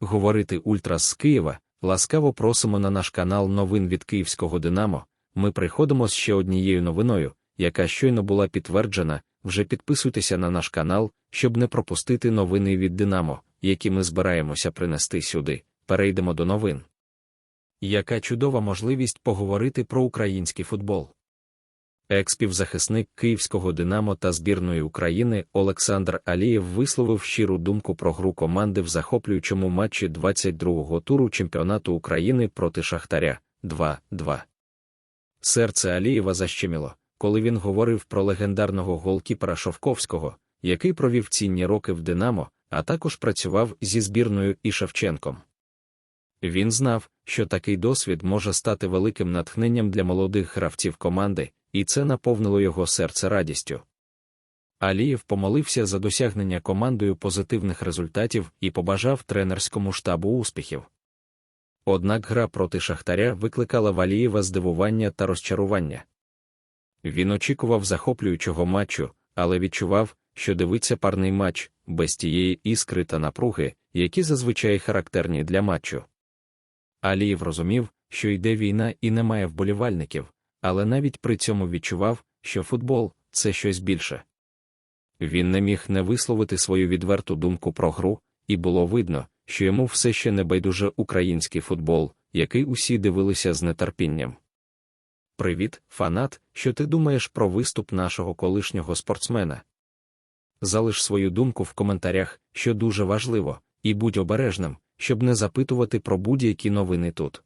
Говорити Ультрас з Києва. Ласкаво просимо на наш канал новин від Київського Динамо. Ми приходимо з ще однією новиною, яка щойно була підтверджена. Вже підписуйтеся на наш канал, щоб не пропустити новини від Динамо, які ми збираємося принести сюди. Перейдемо до новин. Яка чудова можливість поговорити про український футбол. Експівзахисник Київського Динамо та збірної України Олександр Алієв висловив щиру думку про гру команди в захоплюючому матчі 22-го туру чемпіонату України проти Шахтаря 2-2. Серце Алієва защеміло, коли він говорив про легендарного голкіпера Шовковського, який провів цінні роки в Динамо, а також працював зі збірною і Шевченком. Він знав, що такий досвід може стати великим натхненням для молодих гравців команди, і це наповнило його серце радістю. Алієв помолився за досягнення командою позитивних результатів і побажав тренерському штабу успіхів. Однак гра проти Шахтаря викликала в Алієва здивування та розчарування. Він очікував захоплюючого матчу, але відчував, що дивиться парний матч без тієї іскри та напруги, які зазвичай характерні для матчу. Алієв розумів, що йде війна і немає вболівальників, але навіть при цьому відчував, що футбол це щось більше. Він не міг не висловити свою відверту думку про гру, і було видно, що йому все ще не байдуже український футбол, який усі дивилися з нетерпінням. Привіт, фанат, що ти думаєш про виступ нашого колишнього спортсмена? Залиш свою думку в коментарях, що дуже важливо, і будь обережним, щоб не запитувати про будь-які новини тут.